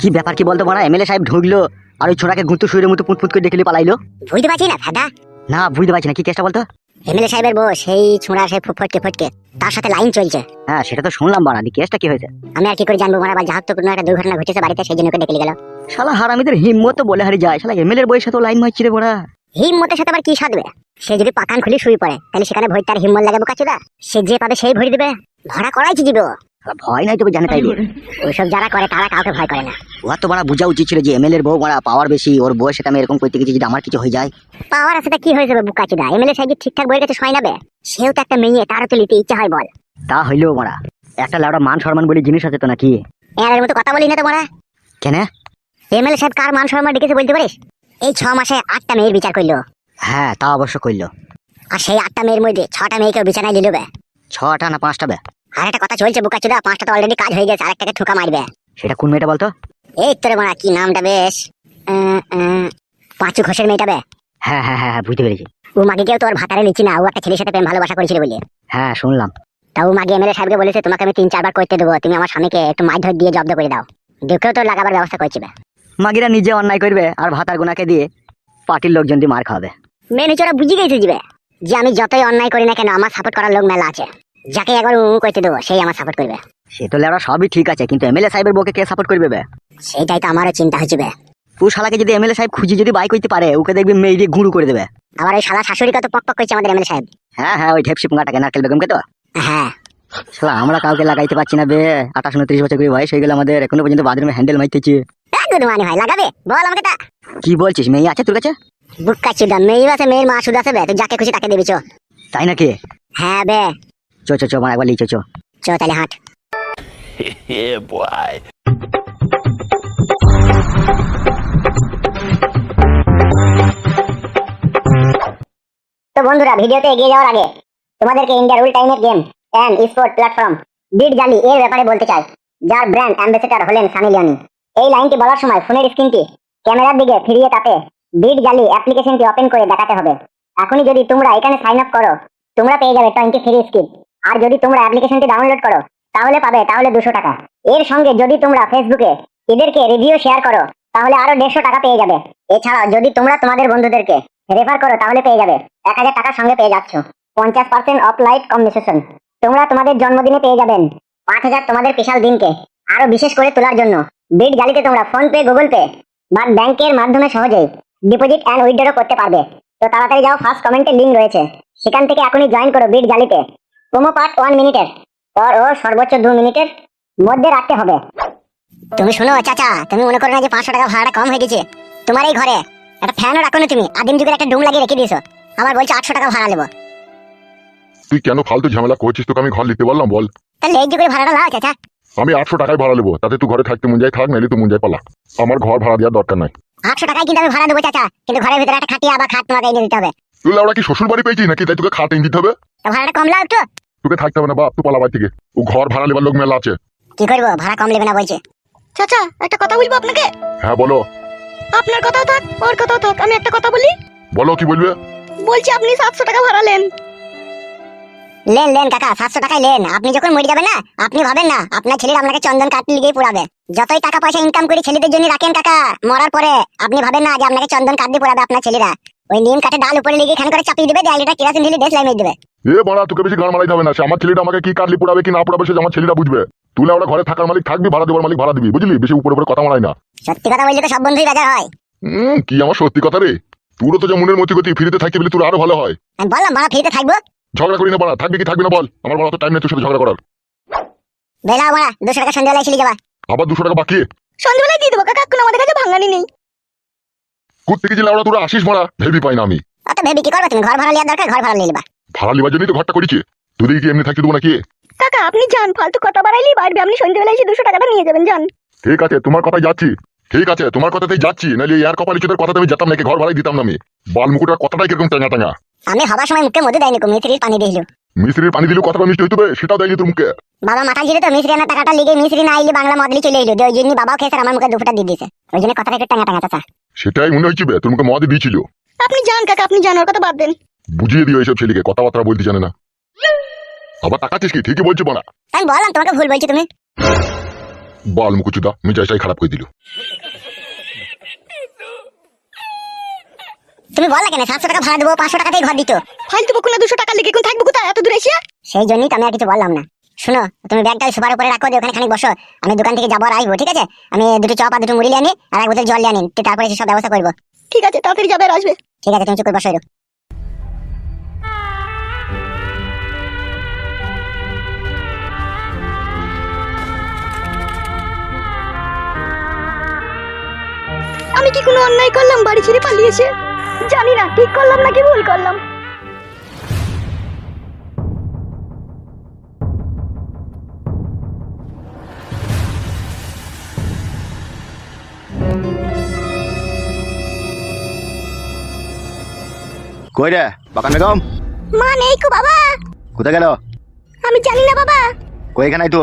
কি ব্যাপার কি বলতো মারা এমএলএ সাহেব ঢুকলো আর ওই ছোড়াকে গুঁতো শুয়ের মতো পুঁত পুঁত করে দেখলি পালাইলো। বুঝতে পারছি না ফাদা। না বুঝতে পারছি না কি কেসটা বলতো? এমএলএ সাহেবের বউ সেই ছোঁড়া সেই ফুট ফটকে ফটকে তার সাথে লাইন চলছে। হ্যাঁ সেটা তো শুনলাম বাড়া দি কেসটা কি হয়েছে? আমি আর কি করে জানব মারা বা যাহোক তো কোনো একটা দুর্ঘটনা ঘটেছে বাড়িতে সেই জন্য ডেকে গেল। শালা হারামিদের হিম্মত তো বলে হারি যায় শালা এমএলএর বইয়ের সাথে লাইন মারছি রে বড়া। হিম্মতের সাথে আবার কি সাধবে? সে যদি পাকান খুলে শুয়ে পড়ে তাহলে সেখানে ভয় তার হিম্মত লাগে বোকাচুদা সে যে পাবে সেই ভরি দেবে। ধরা করাইছি দিব ভয় নাই তোকে জানে তাই ওইসব যারা করে তারা কাউকে ভয় করে না। ও তো বড়া বোঝা উচিত ছিল যে এমএলএর বউ বড়া পাওয়ার বেশি ওর বউয়ের সাথে আমি এরকম করতে গেছি যদি আমার কিছু হয়ে যায়? পাওয়ার আছে তা কি হয়ে যাবে বুকাচুদা এমএলএ সাহেব ঠিকঠাক বইয়ের কাছে সয় নেবে। সেও তো একটা মেয়ে তারও তো নিতে ইচ্ছা হয় বল। তা হইলেও বড়া একটা লাউডা মান সম্মান বলে জিনিস আছে তো নাকি? এর মতো কথা বলি না তোমরা কেন? এমএলএ সাহেব কার মান সম্মান ডেকেছে বলতে পারিস? এই ছ মাসে আটটা মেয়ের বিচার করল। হ্যাঁ তা অবশ্য করল আর সেই আটটা মেয়ের মধ্যে ছটা মেয়েকে বিছানায় নিল বে ছটা না পাঁচটা বে? আর একটা কথা চলছে বুকাচুদা পাঁচটা তো অলরেডি কাজ হয়ে গেছে আরেকটাকে ঠুকা মারবে। সেটা কোন মেয়েটা বলতো? এই তোরে মারা কি নামটা বেশ? পাঁচু ঘোষের মেয়েটা বে? হ্যাঁ হ্যাঁ হ্যাঁ হ্যাঁ, বুঝতে পেরেছি। ও মাকে কেউ তোর ভাতারে নিচ্ছি না ও একটা ছেলের সাথে প্রেম ভালোবাসা করেছিল বলে। হ্যাঁ শুনলাম। তা ও মাগে এমএলএ সাহেবকে বলেছে তোমাকে আমি তিন চারবার করতে দেবো তুমি আমার স্বামীকে একটু মাছ ধর দিয়ে জব্দ করে দাও। দেখেও তোর লাগাবার ব্যবস্থা করছি। মাগিরা নিজে অন্যায় করবে আর ভাতার গুনাকে দিয়ে পার্টির লোকজন দিয়ে মার খাওয়াবে। মেয়ে নিচে ওরা বুঝে গেছে জিবে যে আমি যতই অন্যায় করি না কেন আমার সাপোর্ট করার লোক মেলা আছে। যাকে একবার উ করতে দেবো সেই আমার সাপোর্ট করবে। সে তো লেওড়া সবই ঠিক আছে কিন্তু এমএলএ সাহেবের বউকে কে সাপোর্ট করবে বে? সেইটাই তো আমারও চিন্তা হচ্ছে বে। ও শালাকে যদি এমএলএ সাহেব খুঁজে যদি বাই করতে পারে ওকে দেখবি মেয়ে দিয়ে গুঁড়ো করে দেবে। আবার ওই শালা শাশুড়িকে তো পক পক করছে আমাদের এমএলএ সাহেব। হ্যাঁ হ্যাঁ ওই ঢেপসি পুঙ্গাটাকে নারকেল বেগমকে তো? হ্যাঁ। শালা আমরা কাউকে লাগাইতে পারছি না বে। আঠাশ উনত্রিশ বছর করে বয়স হয়ে গেল আমাদের এখনও পর্যন্ত বাথরুমে হ্যান্ডেল মাইতেছি ভাই লাগাবে বল আমাকে তা। কি বলছিস মেয়ে আছে তোর কাছে? বুক্কা চুদা মেয়ে আছে মেয়ের মা শুধু আছে বে তুই যাকে খুশি তাকে দিবি চো। তাই নাকি? হ্যাঁ বে। চো চো চো একবার লিচো চো চো। তাহলে হাঁট। boy. তো বন্ধুরা ভিডিওতে এগিয়ে যাওয়ার আগে তোমাদেরকে ইন্ডিয়া রুল টাইমের game and sport platform Betjili এর ব্যাপারে বলতে চাই। যার ব্র্যান্ড অ্যাম্বাসেডর হলেন সানি লিওনি। এই লাইনটি বলার সময় ফোনের স্ক্রিনটি ক্যামেরার দিকে ফিরিয়ে তাতে বিট জালি অ্যাপ্লিকেশনটি ওপেন করে দেখাতে হবে। এখনই যদি তোমরা এখানে সাইন আপ করো, তোমরা পেয়ে যাবে টোয়েন্টি ফ্রি স্কিপ আর যদি তোমরা অ্যাপ্লিকেশনটি ডাউনলোড করো, তাহলে পাবে, তাহলে দুশো টাকা। এর সঙ্গে যদি তোমরা ফেসবুকে এদেরকে রিভিউ শেয়ার করো, তাহলে আরও দেড়শো টাকা পেয়ে যাবে। এছাড়াও যদি তোমরা তোমাদের বন্ধুদেরকে রেফার করো, তাহলে পেয়ে যাবে। এক হাজার টাকার সঙ্গে পেয়ে যাচ্ছ। পঞ্চাশ পার্সেন্ট অফ লাইট কম্বিনেশন তোমরা তোমাদের জন্মদিনে পেয়ে যাবেন পাঁচ হাজার তোমাদের স্পেশাল দিনকে। আরও বিশেষ করে তোলার জন্য। বিট জালিতে তোমরা ফোন পে গুগল পে বা ব্যাংকের মাধ্যমে সহজেই ডিপোজিট অ্যান্ড উইথড্র করতে পারবে। তো তাড়াতাড়ি যাও ফার্স্ট কমেন্টে লিঙ্ক রয়েছে। সেখান থেকে এখনই জয়েন করো বিট জালিতে। প্রোমো পার্ট ওয়ান মিনিটের পর ও সর্বোচ্চ দু মিনিটের মধ্যে রাখতে হবে। তুমি শোনো চাচা তুমি মনে করো না যে পাঁচশো টাকা ভাড়াটা কম হয়ে গেছে? তোমার এই ঘরে একটা ফ্যানও রাখো না তুমি। আদিম যুগের একটা ডুম লাগিয়ে রেখে দিয়েছ। আবার বলছো আটশো টাকা ভাড়া নেব। তুই কেন ফালতু ঝামেলা করছিস? তোকে আমি ঘর নিতে বললাম বল। তাহলে এই যুগের ভাড়াটা লাও চাচা। আমি আটশো টাকায় ভাড়া নেব। তাতে তুই ঘরে থাকতে যায় থাক নাইলে তুই যায় পালা। আমার ঘর ভাড়া দেওয়ার দরকার নাই। আটশো টাকায় কিন্তু আমি ভাড়া দেবো চাচা। কিন্তু ঘরের ভিতরে একটা খাটিয়ে আবার খাট তোমাকে এনে দিতে হবে। তুই লাউড়া কি শ্বশুর বাড়ি পেয়েছিস নাকি? তাই তোকে খাট এনে দিতে হবে? তো ভাড়াটা কম লাও একটু। তোকে থাকতে হবে না বাপ তুই পালা বাড়ি থেকে। ও ঘর ভাড়া নেবার লোক মেলা আছে। কি করব? ভাড়া কম নেবে না বলছে। চাচা একটা কথা বলব আপনাকে? হ্যাঁ বলো। আপনার কথাও থাক ওর কথাও থাক আমি একটা কথা বলি? বলো কি বলবে? বলছি আপনি সাতশো টাকা ভাড়া নেন। লেন লেন কাকা সাতশো টাকায় লেন। আপনি যখন মরে যাবেন না আপনি ভাবেন না আপনার ছেলের আপনাকে চন্দন কাটতে লিগেই পুরাবে যতই টাকা পয়সা ইনকাম করে ছেলেদের জন্য রাখেন কাকা। মরার পরে আপনি ভাবেন না যে আপনাকে চন্দন কাট দিয়ে পুরাবে আপনার ছেলেরা। ওই নিম কাঠে ডাল উপরে লিগে খান করে চাপিয়ে দেবে দেয়ালিটা কেরাসিন ঢেলে দেশ লাইমে দেবে। এ বড়া তোকে বেশি গান মারাইতে হবে না। আমার ছেলেটা আমাকে কি কাটলি কি না সে আমার ছেলেটা বুঝবে। তুই লাউড়া ঘরে থাকার মালিক থাকবি ভাড়া দেবার মালিক ভাড়া দিবি বুঝলি? বেশি উপরে উপরে কথা মারাই না। সত্যি কথা বললে তো সব বন্ধুই বাজার হয়। হুম কি আমার সত্যি কথা রে? তোরও তো যে মনের মতি গতি ফিরিতে থাকতে বলে তোর আরও ভালো হয়। বললাম ভাড়া ফ্রিতে থাকব? ঝগড়া করি না বড়া থাকবি কি থাকবি না বল। আমার বড় তো টাইম নেই তোর সাথে ঝগড়া করার। বেলা ভাড়া দুশো টাকা সন্ধ্যাবেলায় ছিল যাবা। আবার দুশো টাকা বাকি? সন্ধ্যেবেলায় দিয়ে দেবো কাকা এখন আমাদের কাছে ভাঙানি নেই। কুত্তে গেছি লাউড়া তোরা আসিস মারা ভেবি পাই না আমি। অত ভেবে কি করবে তুমি? ঘর ভাড়া নেওয়ার দরকার ঘর ভাড়া নিয়ে নেবা। ভাড়া লিবার জন্যই তো ঘরটা করেছি। তুই কি এমনি থাকতে দেবো নাকি? কাকা আপনি যান ফালতু কথা বাড়াইলেই বাড়বে। আপনি সন্ধ্যেবেলায় এসে দুশো টাকাটা নিয়ে যাবেন যান। ঠিক আছে তোমার কথাই যাচ্ছি। ঠিক আছে তোমার কথাতেই যাচ্ছি। নাহলে ইয়ার কপালি চোদের কথাতে আমি যেতাম নাকি ঘর ভাড়াই দিতাম না আমি। বাল মুকুটার কথাটাই কীরকম টাঙা টাঙা আমি হবার সময় মুখে মধ্যে দেয়নি মিস্ত্রির পানি দিল মিস্ত্রির পানি দিলেও কথাটা মিষ্টি হইতে সেটাও দেয়নি তোর মুখে। বাবা মাথা ছিল তো মিস্ত্রি আনার টাকাটা লিগে মিস্ত্রি না আইলে বাংলা মদলি চলে এলো ওই জন্য বাবাও আর আমার মুখে দুপুরটা দিয়ে দিয়েছে। ওই জন্য কথাটা একটু টাঙা টাঙা চাচা। সেটাই মনে হচ্ছে বে, তোর মুখে মদ দিয়েছিল। আপনি যান কাকা আপনি যান ওর কথা বাদ দেন। বুঝিয়ে দিও এইসব ছেলেকে কথাবার্তা বলতে জানে না। আবার তাকাচ্ছিস কি? ঠিকই বলছি বানা আমি বললাম তোমাকে ভুল বলছি তুমি। বল মুকুচুদা মিজাজটাই খারাপ করে দিল। তুমি বললা কেন? সাতশো টাকা ভাড়া দেবো পাঁচশো টাকাতেই ঘর দিত। ফালতু বকুনা দুশো টাকা লেগে কোন থাকব কোথায়? এত দূরে এসে সেই জন্যই তো আমি আর কিছু বললাম না। শোনো তুমি ব্যাগটা সোফার উপরে রাখো দিয়ে ওখানে খানিক বসো। আমি দোকান থেকে যাব আর আসব ঠিক আছে? আমি দুটো চপ আর দুটো মুড়ি নিয়ে আনি আর এক বোতল জল নিয়ে আনি। তারপরে এসে সব ব্যবস্থা করব। ঠিক আছে তাড়াতাড়ি যাবে আর আসবে। ঠিক আছে তুমি চুপ করে বসো। আমি কি কোনো অন্যায় করলাম? বাড়ি ছেড়ে পালিয়েছে? জানি না ঠিক করলাম নাকি ভুল করলাম? কই রে বাকান বেগম? মা নেই কো বাবা। কোথায় গেল? আমি জানি না বাবা। কই এখানে তো।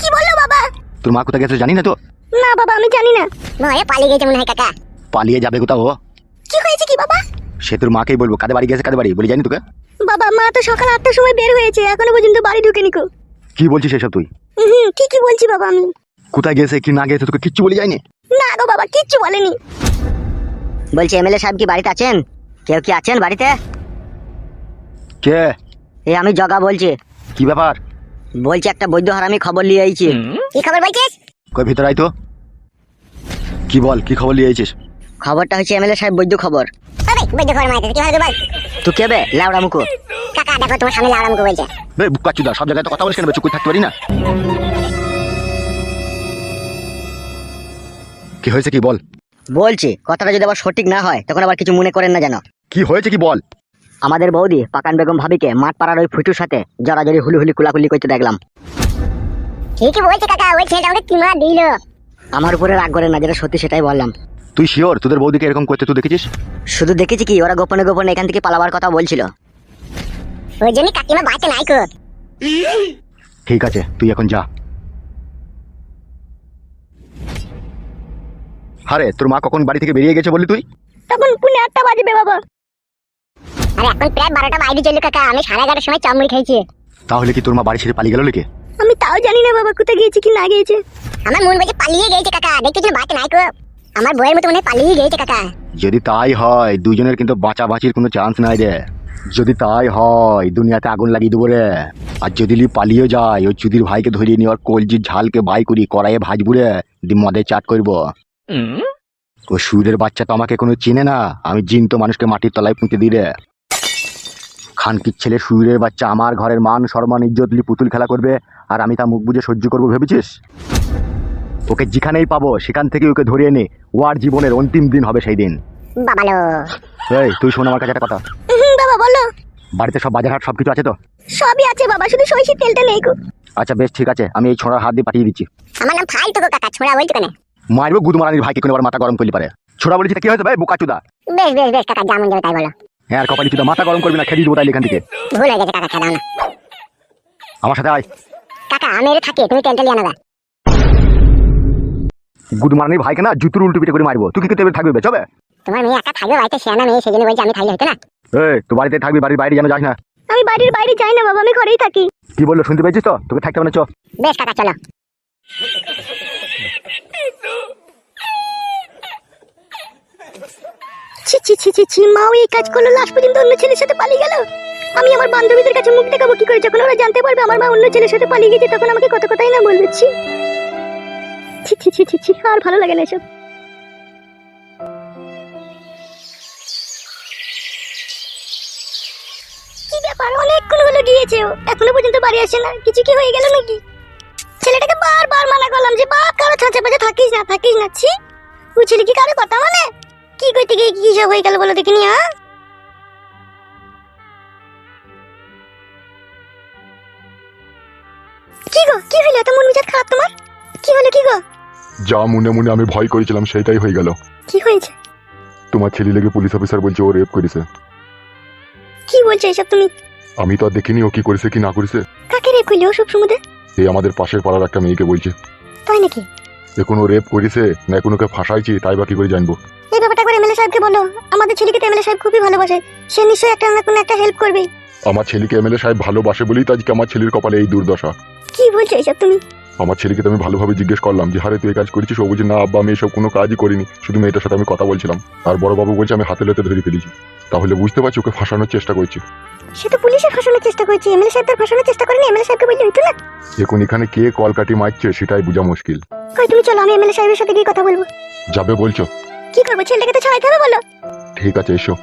কি বলল বাবা? তোর মা কোথায় গেছে জানি না তো। না বাবা আমি জানি না। নয় পালিয়ে গেছে মনে হয় কাকা। পালিয়ে যাবে কোথাও? কি হয়েছে কি বাবা? সে তোর মাকেই বলব কাদের বাড়ি গেছে কাদের বাড়ি? বলি জানি তোকে। বাবা মা তো সকাল আটটার সময় বের হয়েছে এখনও পর্যন্ত বাড়ি ঢুকেনি কো কি বলছিস এসব তুই? হুম ঠিকই বলছি বাবা আমি। কোথায় গেছে কি না গেছে তোকে কিচ্ছু বলি যায়নি? না গো বাবা কিচ্ছু বলেনি। বলছি এমএলএ সাহেব কি বাড়িতে আছেন? কেউ কি আছেন বাড়িতে? কে? এ আমি জগা বলছি। কি ব্যাপার? বলছি একটা বৈদ্য হারামি খবর নিয়ে আইছি। কি খবর বলছিস? কই ভিতর আয় তো। কি বল কি খবর নিয়ে আইছিস? খবরটা হচ্ছে এমএলএ সাহেব বৈদ্য খবর। তবে বৈদ্য খবর মাইতে কি? হবে বল? তুই কেবে লাউড়া মুখো কাকা দেখো তোমার সামনে লাউড়া মুখে বলছে। বে বুকা চুদা সব জায়গায় তো কথা বলিস কেন বে? চুপ করে থাকতে পারি না? কি হয়েছে কি বল? বলছি কথাটা যদি আবার সঠিক না হয় তখন আবার কিছু মনে করেন না জানো কি হয়েছে কি বল? আমাদের বৌদি পাকান বেগম ভাবিকে মাঠ পাড়ার ওই ফুটুর সাথে জড়াজড়ি হুলি হুলি কুলাকুলি করতে দেখলাম। ঠিকই বলছে কাকা ওই ছেলেটা আমাকে তিমা দিল। আমার উপরে রাগ করে না যেটা সত্যি সেটাই বললাম। তুই শিওর? তোদের বৌদিকে এরকম করতে তুই দেখেছিস? শুধু দেখেছি কি ওরা গোপনে গোপনে এখান থেকে পালাবার কথা বলছিল। ওই জন্য কাকিমা বাঁচে নাই কো ঠিক আছে তুই এখন যা। আরে তোর মা কখন বাড়ি থেকে বেরিয়ে গেছে বললি তুই? তখন পুনে আটটা বাজবে বাবা? আরে এখন প্রায় বারোটা বাইরে চলল কাকা আমি সাড়ে এগারোটার সময় চামড়ি খেয়েছি। তাহলে কি তোর মা বাড়ি ছেড়ে পালিয়ে গেল নাকি? আমি তাও জানি না বাবা কোথায় গিয়েছে কি না গিয়েছে। আমার মন বলছে পালিয়ে গেছে কাকা দেখতে বাঁচে নাই কো আমার বইয়ের মতো মনে পালিয়ে গেছে কাকা। যদি তাই হয় দুজনের কিন্তু বাঁচাবাঁচির কোনো চান্স নাই রে। যদি তাই হয় দুনিয়াতে আগুন লাগিয়ে দেবো রে। আর যদি লি পালিয়ে যায় ওই চুদির ভাইকে ধরিয়ে নিয়ে ওর কলজির ঝালকে বাই করি কড়াইয়ে ভাজবু রে দি মদে চাট করব। ও সুরের বাচ্চা তো আমাকে কোনো চিনে না আমি জিন তো মানুষকে মাটির তলায় পুঁতে দিই রে। খানকির ছেলে সুরের বাচ্চা আমার ঘরের মান সম্মান ইজ্জত লি পুতুল খেলা করবে আর আমি তা মুখ বুঝে সহ্য করব ভেবেছিস? ওকে যেখানেই পাবো সেখান থেকে ওকে ধরিয়ে নে। ওর জীবনের অন্তিম দিন হবে সেই দিন বাবালো। এই তুই শোন আমার কাছে একটা কথা। বাবা বলো। বাড়িতে সব বাজার হাট সবকিছু আছে তো? সবই আছে বাবা শুধু সইষের তেলটা নেই গো। আচ্ছা বেশ ঠিক আছে। আমি এই ছোড়ার হাত দিয়ে পাঠিয়ে দিচ্ছি। আমার নাম ফাই তো কাকা ছোড়া বলছো কেন? মারবো গুদমারানির ভাইকে কোনো আবার মাথা গরম করলি পারে। ছোড়া বলেছি কি হয়েছে ভাই? বোকা চুদা বেশ বেশ বেশ কাকা যেমন যাবে তাই বলো। হ্যাঁ আর কপালি চুদা মাথা গরম করবি না খেয়ে দেবো তাইলে এখান থেকে। ভুল হয়ে গেছে কাকা খেলাও না। আমার সাথে আয়। কাকা আমি থাকি তুমি টেন্টে লিয়ে নেবা গুদমারানির ভাইকে না জুতুর উল্টো পিঠে করে মারবো। তুই কি করতে থাকবি বে? চবে। তোমার মেয়ে একা থাকবে বাড়িতে শেয়ানা মেয়ে সেজন্য বলছি আমি থাকলে হতো না। এই তো বাড়িতে থাকবি বাড়ির বাইরে যেন যাস না। আমি বাড়ির বাইরে যাই না বাবা আমি ঘরেই থাকি। কি বলল শুনতে পেয়েছিস তো? তোকে থাকতে হবে না চ। বেশ কাকা চলো। ছি ছি ছি ছি ছি মাও এই কাজ করল লাস্ট পর্যন্ত অন্য ছেলের সাথে পালিয়ে গেল। আমি আমার বান্ধবীদের কাছে মুখ দেখাবো কি করে? যখন ওরা জানতে পারবে আমার মা অন্য ছেলের সাথে পালিয়ে গেছে তখন আমাকে কত কথাই না বলবে আর ভালো লাগে না এসব। এখনও পর্যন্ত বাড়ি আসে নাকি? ছেলেটাকে বারবার মানা করলাম যে, বাপ, কারও ছাঁচে থাকিস না কি কারও কথা মানে? কি করতে গিয়ে কি সব হয়ে গেল বলো দেখিনি হ্যাঁ কি গো? কি হইল? এত মন মেজাজ খারাপ তোমার? কি হলো কি গো? যা মনে মনে আমি ভয় করেছিলাম সেটাই হয়ে গেল। কি হয়েছে? তোমার ছেলে লেগে পুলিশ অফিসার বলছে ও রেপ করেছে। কি বলছো এসব তুমি? আমি তো আর দেখিনি ও কি করেছে কি না করেছে। কাকে রে কইলে ওসব সমুদ্রে এই আমাদের পাশের পাড়ার একটা মেয়েকে বলছে। তাই নাকি? এখন ও রেপ করেছে না এখন ওকে ফাঁসাইছি তাই বা কি করে জানব? এই ব্যাপারটা করে এমএলএ সাহেবকে বলো। আমাদের ছেলেকে এমএলএ সাহেব খুবই ভালোবাসে। সে নিশ্চয়ই একটা না কোনো একটা হেল্প করবে। আমার ছেলেকে এমএলএ সাহেব ভালোবাসে বলেই তো আজকে আমার ছেলের কপালে এই দুর্দশা। কি বলছো এসব তুমি? আমার ছেলেকে তো আমি ভালোভাবে জিজ্ঞেস করলাম যে হারে তুই কাজ করেছিস? ও বলছে না আব্বা আমি এসব কোনো কাজই করিনি। শুধু মেয়েটার সাথে আমি কথা বলছিলাম। আর বড় বাবু বলছে আমি হাতে লেতে ধরে ফেলেছি। তাহলে বুঝতে পারছি ওকে ফাঁসানোর চেষ্টা করছি। সে তো পুলিশের ফাঁসানোর চেষ্টা করছে। এমএলএ সাহেব তার ফাঁসানোর চেষ্টা করেনি। এমএলএ সাহেবকে বললে হইতো না এখন এখানে কে কলকাটি মারছে সেটাই বোঝা মুশকিল। কই তুমি চলো আমি এমএলএ সাহেবের সাথে গিয়ে কথা বলব। যাবে বলছো? কি করব? ছেলেটাকে তো ছাড়াইতে হবে বলো। ঠিক আছে এসো।